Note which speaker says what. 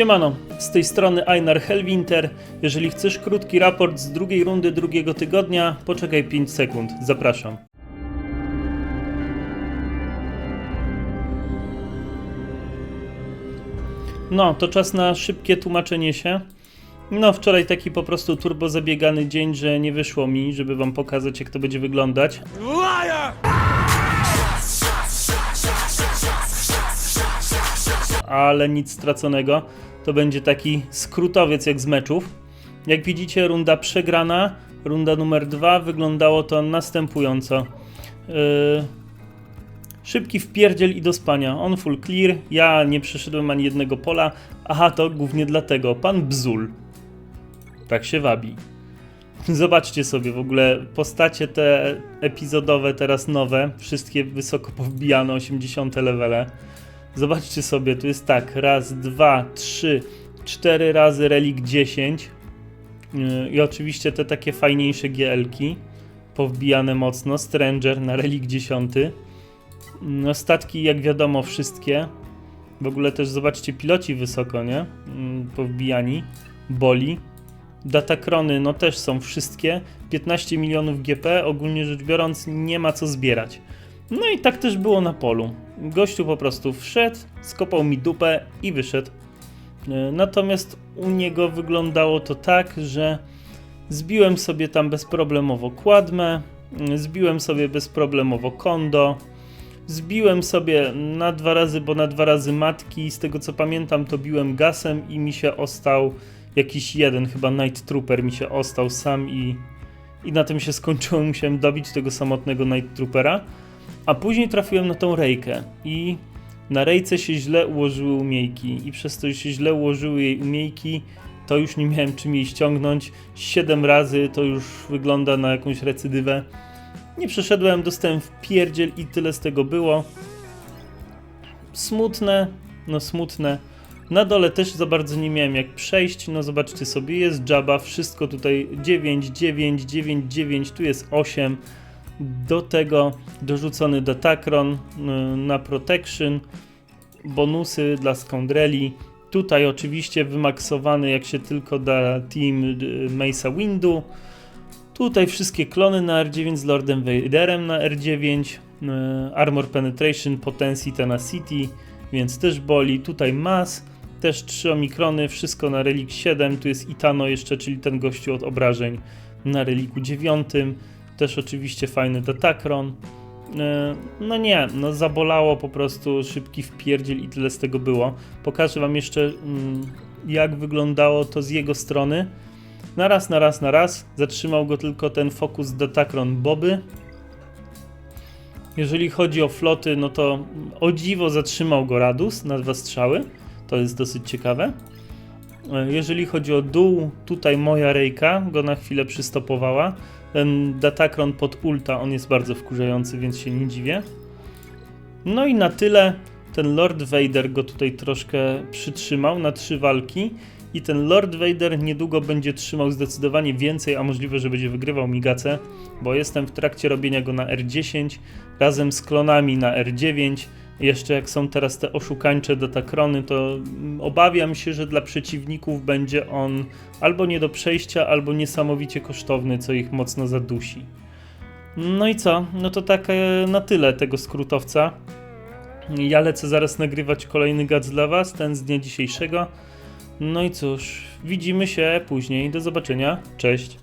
Speaker 1: Siemano, z tej strony Einar Hellwinter. Jeżeli chcesz krótki raport z drugiej rundy drugiego tygodnia, poczekaj 5 sekund. Zapraszam. No, to czas na szybkie tłumaczenie się. No, wczoraj taki po prostu turbo zabiegany dzień, że nie wyszło mi, żeby wam pokazać, jak to będzie wyglądać. Ale nic straconego. To będzie taki skrótowiec jak z meczów. Jak widzicie, runda przegrana. Runda numer dwa wyglądało to następująco. Yy, szybki wpierdziel i do spania. On full clear. Ja nie przeszedłem ani jednego pola. Aha, to głównie dlatego. Pan Bzul. Tak się wabi. Zobaczcie sobie w ogóle postacie te epizodowe, teraz nowe. Wszystkie wysoko powbijane, 80 levele. Zobaczcie sobie, tu jest tak, raz, dwa, trzy, cztery razy relik 10 Yy, i oczywiście te takie fajniejsze GL-ki, powbijane mocno, Stranger na relik 10 no, statki jak wiadomo wszystkie, w ogóle też zobaczcie piloci wysoko, nie, Yy, powbijani, Boli, Datakrony no też są wszystkie, 15 milionów GP, ogólnie rzecz biorąc nie ma co zbierać. No i tak też było na polu. Gościu po prostu wszedł, skopał mi dupę i wyszedł. E, Natomiast u niego wyglądało to tak, że zbiłem sobie tam bezproblemowo kładmę, mm, zbiłem sobie bezproblemowo kondo, zbiłem sobie na dwa razy, bo na dwa razy matki, z tego co pamiętam to biłem gasem i mi się ostał jakiś jeden, chyba Night Trooper mi się ostał sam i, i na tym się skończyło, musiałem dobić tego samotnego Night Troopera. A później trafiłem na tą rejkę i na rejce się źle ułożyły umiejki i przez to, że się źle ułożyły jej umiejki, to już nie miałem czym jej ściągnąć. 7 razy to już wygląda na jakąś recydywę. Nie przeszedłem, dostałem w pierdziel i tyle z tego było. Smutne, no smutne. Na dole też za bardzo nie miałem jak przejść. No zobaczcie sobie, jest Jabba, wszystko tutaj 9, 9, 9, 9, tu jest 8. Do tego dorzucony Datacron y, na Protection, bonusy dla Scoundreli. Tutaj oczywiście wymaksowany jak się tylko da team y, Mesa Windu. Tutaj wszystkie klony na R9 z Lordem Vaderem na R9. y, Armor Penetration, Potency Tenacity, więc też boli. Tutaj Mass, też 3 omikrony, wszystko na Relic 7. Tu jest Itano jeszcze, czyli ten gościu od obrażeń na Reliku 9 też oczywiście fajny Datacron. E, No nie, no zabolało po prostu szybki wpierdziel i tyle z tego było. Pokażę wam jeszcze mm, jak wyglądało to z jego strony. Na raz, na raz, na raz. Zatrzymał go tylko ten fokus Datacron Boby. Jeżeli chodzi o floty, no to o dziwo zatrzymał go Radus na dwa strzały. To jest dosyć ciekawe. E, Jeżeli chodzi o dół, tutaj moja rejka go na chwilę przystopowała. Ten Datacron pod ulta, on jest bardzo wkurzający, więc się nie dziwię. No i na tyle ten Lord Vader go tutaj troszkę przytrzymał na trzy walki. I ten Lord Vader niedługo będzie trzymał zdecydowanie więcej, a możliwe, że będzie wygrywał migacę, bo jestem w trakcie robienia go na R10 razem z klonami na R9. Jeszcze jak są teraz te oszukańcze datakrony, to obawiam się, że dla przeciwników będzie on albo nie do przejścia, albo niesamowicie kosztowny, co ich mocno zadusi. No i co? No to tak e, na tyle tego skrótowca. Ja lecę zaraz nagrywać kolejny gac dla Was, ten z dnia dzisiejszego. No i cóż, widzimy się później. Do zobaczenia. Cześć.